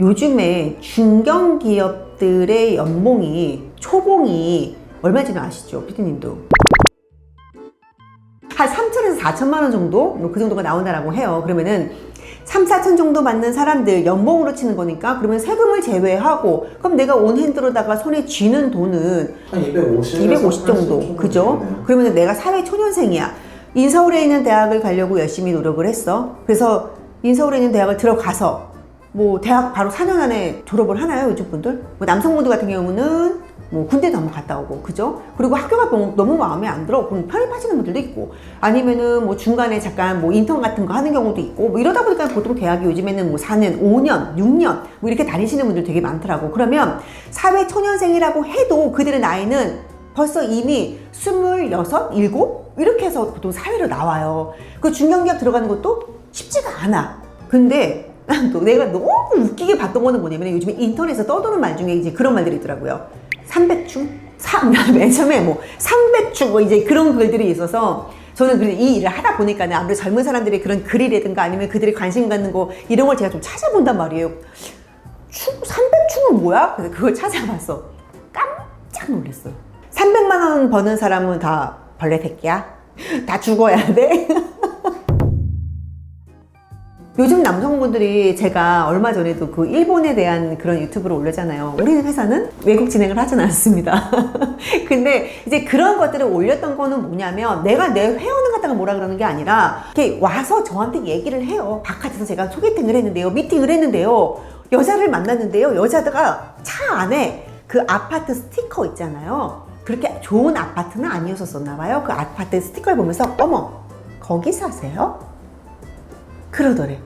요즘에 중견기업들의 연봉이 초봉이 얼마인지는 아시죠? 피디님도. 한 3천에서 4천만 원 정도? 뭐 그 정도가 나온다라고 해요. 그러면은 3, 4천 정도 받는 사람들 연봉으로 치는 거니까 그러면 세금을 제외하고 그럼 내가 온핸드로다가 손에 쥐는 돈은 한 250. 250 정도. 그죠? 그러면 내가 사회 초년생이야. 인서울에 있는 대학을 가려고 열심히 노력을 했어. 그래서 인서울에 있는 대학을 들어가서 뭐 대학 바로 4년 안에 졸업을 하나요? 요즘 분들? 뭐 남성분들 같은 경우는 뭐 군대도 한번 갔다 오고 그죠? 그리고 학교가 너무, 너무 마음에 안 들어 그럼 편입하시는 분들도 있고 아니면은 뭐 중간에 잠깐 뭐 인턴 같은 거 하는 경우도 있고 뭐 이러다 보니까 보통 대학이 요즘에는 뭐 4년, 5년, 6년 뭐 이렇게 다니시는 분들 되게 많더라고 그러면 사회 초년생이라고 해도 그들의 나이는 벌써 이미 스물여섯, 일곱 이렇게 해서 보통 사회로 나와요. 그 중견기업 들어가는 것도 쉽지가 않아. 근데 내가 너무 웃기게 봤던 거는 뭐냐면 요즘에 인터넷에서 떠도는 말 중에 이제 그런 말들이 있더라고요. 삼배충? 삼, 맨 처음에 뭐 삼배충 뭐 이제 그런 글들이 있어서 저는 그이 일을 하다 보니까 는 아무래도 젊은 사람들의 그런 글이라든가 아니면 그들이 관심 갖는 거 이런 걸 제가 좀 찾아본단 말이에요. 충, 삼배충은 뭐야? 그래서 그걸 찾아봤어. 깜짝 놀랐어요. 300만 원 버는 사람은 다 벌레 새끼야? 다 죽어야 돼? 요즘 남성분들이 제가 얼마 전에도 그 일본에 대한 그런 유튜브를 올렸잖아요. 우리는 회사는 외국 진행을 하진 않습니다. 근데 이제 그런 것들을 올렸던 거는 뭐냐면 내가 내 회원을 갖다가 뭐라 그러는 게 아니라 이렇게 와서 저한테 얘기를 해요. 바깥에서 제가 소개팅을 했는데요. 미팅을 했는데요. 여자를 만났는데요. 여자가 차 안에 그 아파트 스티커 있잖아요. 그렇게 좋은 아파트는 아니었었나 봐요. 그 아파트 스티커를 보면서 어머 거기 사세요? 그러더래.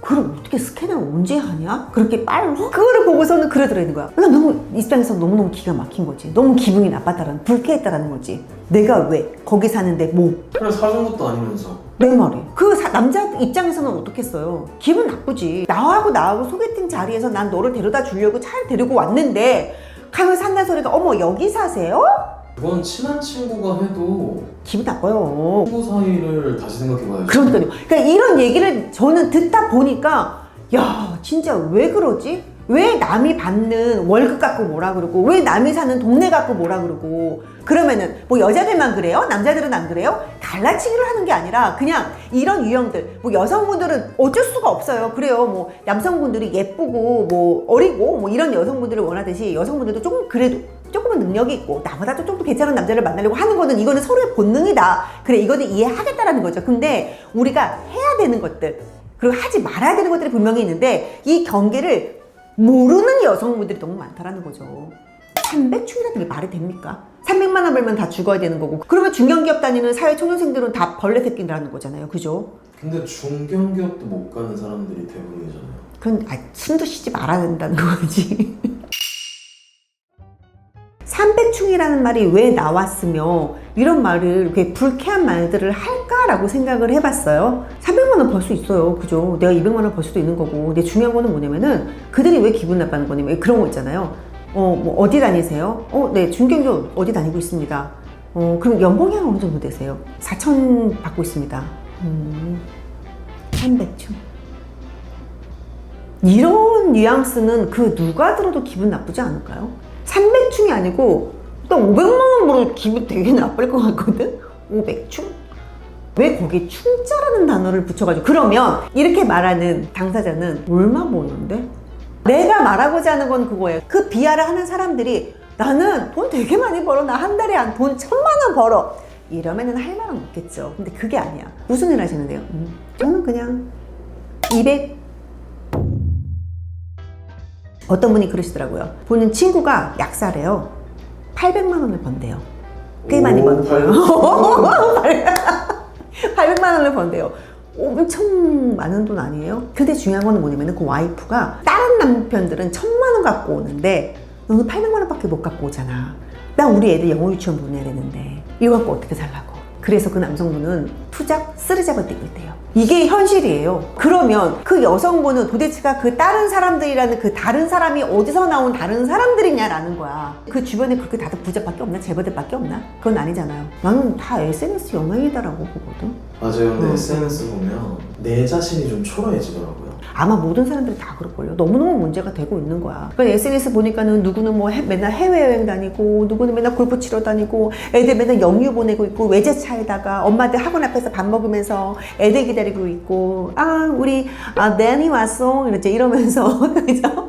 그럼 어떻게 스캐너를 언제 하냐? 그렇게 빨리 그거를 보고서는 그러더라는 거야. 나 너무 입장에서 너무너무 기가 막힌 거지. 너무 기분이 나빴다라는 불쾌했다라는 거지. 내가 왜 거기 사는데 뭐 그래 사준 것도 아니면서. 내 말이. 그 사- 남자 입장에서는 어떻겠어요? 기분 나쁘지. 나하고 나하고 소개팅 자리에서 난 너를 데려다 주려고 차를 데리고 왔는데 가면 산다는 소리가 어머 여기 사세요? 그건 친한 친구가 해도 기분 나빠요. 친구 사이를 다시 생각해봐야지. 그러니까요. 그러니까 이런 얘기를 저는 듣다 보니까 야 진짜 왜 그러지? 왜 남이 받는 월급 갖고 뭐라 그러고 왜 남이 사는 동네 갖고 뭐라 그러고 그러면은 뭐 여자들만 그래요? 남자들은 안 그래요? 갈라치기를 하는 게 아니라 그냥 이런 유형들 뭐 여성분들은 어쩔 수가 없어요. 그래요. 뭐 남성분들이 예쁘고 뭐 어리고 뭐 이런 여성분들을 원하듯이 여성분들도 조금 그래도 조금은 능력이 있고 나보다도 좀더 괜찮은 남자를 만나려고 하는 거는 이거는 서로의 본능이다. 그래 이거는 이해하겠다라는 거죠. 근데 우리가 해야 되는 것들 그리고 하지 말아야 되는 것들이 분명히 있는데 이 경계를 모르는 여성분들이 너무 많다라는 거죠. 300 충이라는 게 말이 됩니까? 300만 원 벌면 다 죽어야 되는 거고 그러면 중견기업 다니는 사회 초년생들은 다 벌레 새끼라는 거잖아요. 그죠? 근데 중견기업도 못 가는 사람들이 대부분이잖아요. 그건 아, 숨도 쉬지 말아야 된다는 거지. 300충이라는 말이 왜 나왔으며 이런 말을 이렇게 불쾌한 말들을 할까라고 생각을 해봤어요. 300만 원 벌 수 있어요. 그죠? 내가 200만 원 벌 수도 있는 거고. 근데 중요한 거는 뭐냐면은 그들이 왜 기분 나빠하는 거냐면 그런 거 있잖아요. 어, 뭐 어디 다니세요? 어, 네, 중견교 어디 다니고 있습니다. 어, 그럼 연봉이 한 어느 정도 되세요? 4천 받고 있습니다. 음, 300충. 이런 뉘앙스는 그 누가 들어도 기분 나쁘지 않을까요? 300 충이 아니고 일단 500만 원으로 기분 되게 나쁠 것 같거든? 500충? 왜 거기 충자라는 단어를 붙여가지고 그러면 이렇게 말하는 당사자는 얼마 버는데? 내가 말하고자 하는 건 그거예요. 그 비하를 하는 사람들이 나는 돈 되게 많이 벌어. 나 한 달에 한 돈 천만 원 벌어. 이러면은 할 말은 없겠죠. 근데 그게 아니야. 무슨 일 하시는데요? 음, 저는 그냥 200 어떤 분이 그러시더라고요. 보는 친구가 약사래요. 800만 원을 번대요. 꽤 많이 오, 버는 거예요. 800만 원을 번대요. 엄청 많은 돈 아니에요? 근데 중요한 거는 뭐냐면 그 와이프가 다른 남편들은 천만 원 갖고 오는데 너는 800만 원밖에 못 갖고 오잖아. 나 우리 애들 영어 유치원 보내야 되는데 이거 갖고 어떻게 살라고? 그래서 그 남성분은 투잡 쓰리잡을 뛰고 있대요. 이게 현실이에요. 그러면 그 여성분은 도대체가 그 다른 사람들이라는 그 다른 사람이 어디서 나온 다른 사람들이냐라는 거야. 그 주변에 그렇게 다들 부자밖에 없나? 재벌들밖에 없나? 그건 아니잖아요. 나는 다 SNS 영향이다라고 보거든. 맞아요. 근데 음. SNS 보면 내 자신이 좀 초라해지더라고요. 아마 모든 사람들이 다 그럴걸요. 너무너무 문제가 되고 있는 거야. 그러니까 SNS 보니까는 누구는 뭐 해- 맨날 해외여행 다니고, 누구는 맨날 골프 치러 다니고, 애들 맨날 영유 보내고 있고, 외제차에다가 엄마들 학원 앞에서 밥 먹으면서 애들 기다리고 있고, 아, 우리, 아, 내니 왔어. 이러지, 이러면서. 그죠?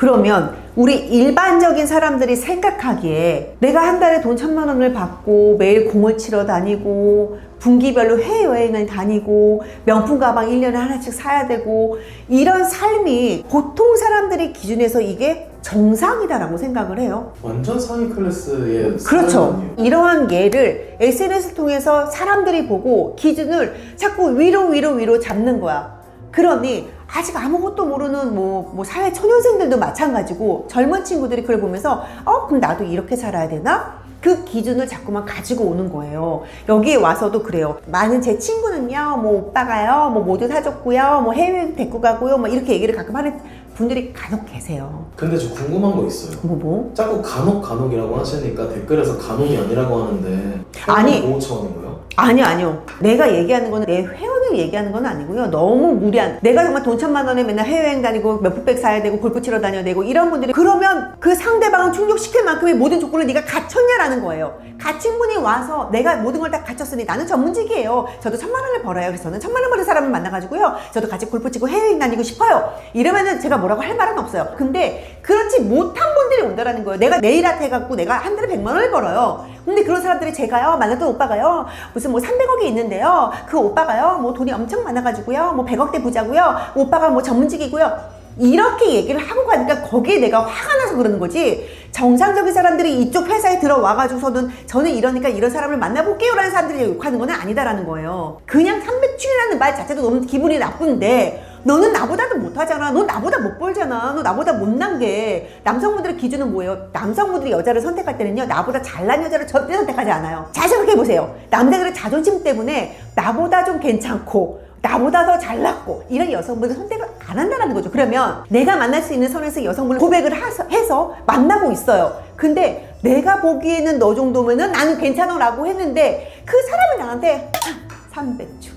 그러면 우리 일반적인 사람들이 생각하기에 내가 한 달에 돈 천만 원을 받고 매일 공을 치러 다니고 분기별로 해외여행을 다니고 명품 가방 1년에 하나씩 사야 되고 이런 삶이 보통 사람들의 기준에서 이게 정상이다라고 생각을 해요. 완전 상위 클래스의 그렇죠. 이러한 예를 SNS를 통해서 사람들이 보고 기준을 자꾸 위로 위로 위로 잡는 거야. 그러니 아직 아무것도 모르는 뭐, 뭐 사회 초년생들도 마찬가지고 젊은 친구들이 그걸 보면서 어 그럼 나도 이렇게 살아야 되나? 그 기준을 자꾸만 가지고 오는 거예요. 여기에 와서도 그래요. 많은 제 친구는요, 뭐 오빠가요, 뭐 모두 사줬고요, 뭐 해외 데리고 가고요, 뭐 이렇게 얘기를 가끔 하는 분들이 간혹 계세요. 근데 저 궁금한 거 있어요. 뭐 뭐? 자꾸 간혹 간혹이라고 하시니까 댓글에서 간혹이 아니라고 하는데 아니. 보호 차원인 거예요? 아니요, 아니요. 내가 얘기하는 거는 내 회원 을 얘기하는 건 아니고요. 너무 무리한. 내가 정말 돈 천만 원에 맨날 해외여행 다니고 몇백백 사야 되고 골프 치러 다녀야 되고 이런 분들이 그러면 그 상대방을 충족시킬 만큼의 모든 조건을 네가 갖췄냐라는 거예요. 갖춘 분이 와서 내가 모든 걸 다 갖췄으니 나는 전문직이에요. 저도 천만 원을 벌어요. 그래서 저는 천만 원 버는 사람을 만나가지고요. 저도 같이 골프 치고 해외여행 다니고 싶어요. 이러면은 제가 뭐라고 할 말은 없어요. 근데 그렇지 못한 분들이 온다라는 거예요. 내가 네일 아트 해갖고 내가 한 달에 백만 원을 벌어요. 근데 그런 사람들이 제가요, 만났던 오빠가요, 무슨 뭐 300억이 있는데요. 그 오빠가요, 뭐 돈이 엄청 많아가지고요. 뭐 100억대 부자고요. 오빠가 뭐 전문직이고요. 이렇게 얘기를 하고 가니까 거기에 내가 화가 나서 그러는 거지. 정상적인 사람들이 이쪽 회사에 들어와가지고서는 저는 이러니까 이런 사람을 만나볼게요 라는 사람들이 욕하는 건 아니다라는 거예요. 그냥 300충이라는 말 자체도 너무 기분이 나쁜데 너는 나보다도 못하잖아. 너 나보다 못 벌잖아. 너 나보다 못난 게. 남성분들의 기준은 뭐예요? 남성분들이 여자를 선택할 때는요, 나보다 잘난 여자를 절대 선택하지 않아요. 잘 생각해보세요. 남자들의 자존심 때문에 나보다 좀 괜찮고, 나보다 더 잘났고, 이런 여성분들 선택을 안 한다는 거죠. 그러면 내가 만날 수 있는 선에서 여성분을 고백을 하서- 해서 만나고 있어요. 근데 내가 보기에는 너 정도면은 나는 괜찮아 라고 했는데 그 사람이 나한테 300주.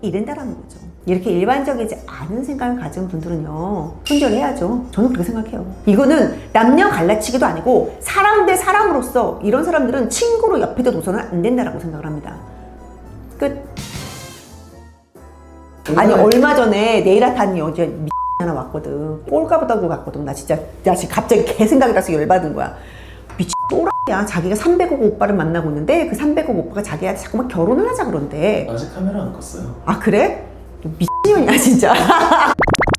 이른다라는 거죠. 이렇게 일반적이지 않은 생각을 가진 분들은요, 손절해야죠. 저는 그렇게 생각해요. 이거는 남녀 갈라치기도 아니고, 사람 대 사람으로서 이런 사람들은 친구로 옆에도 둬서는 안 된다라고 생각을 합니다. 끝. 아니, 얼마 전에 네일 아트 하는 여자 미 하나 왔거든. 꼴까보다고 갔거든. 나 진짜, 나 지금 갑자기 개 생각이 나서 열받은 거야. 미친 또라이야. 자기가 300억 오빠를 만나고 있는데, 그 300억 오빠가 자기한테 자꾸만 결혼을 하자 그런데. 아직 카메라 안 껐어요. 아 그래? 미친년이야 진짜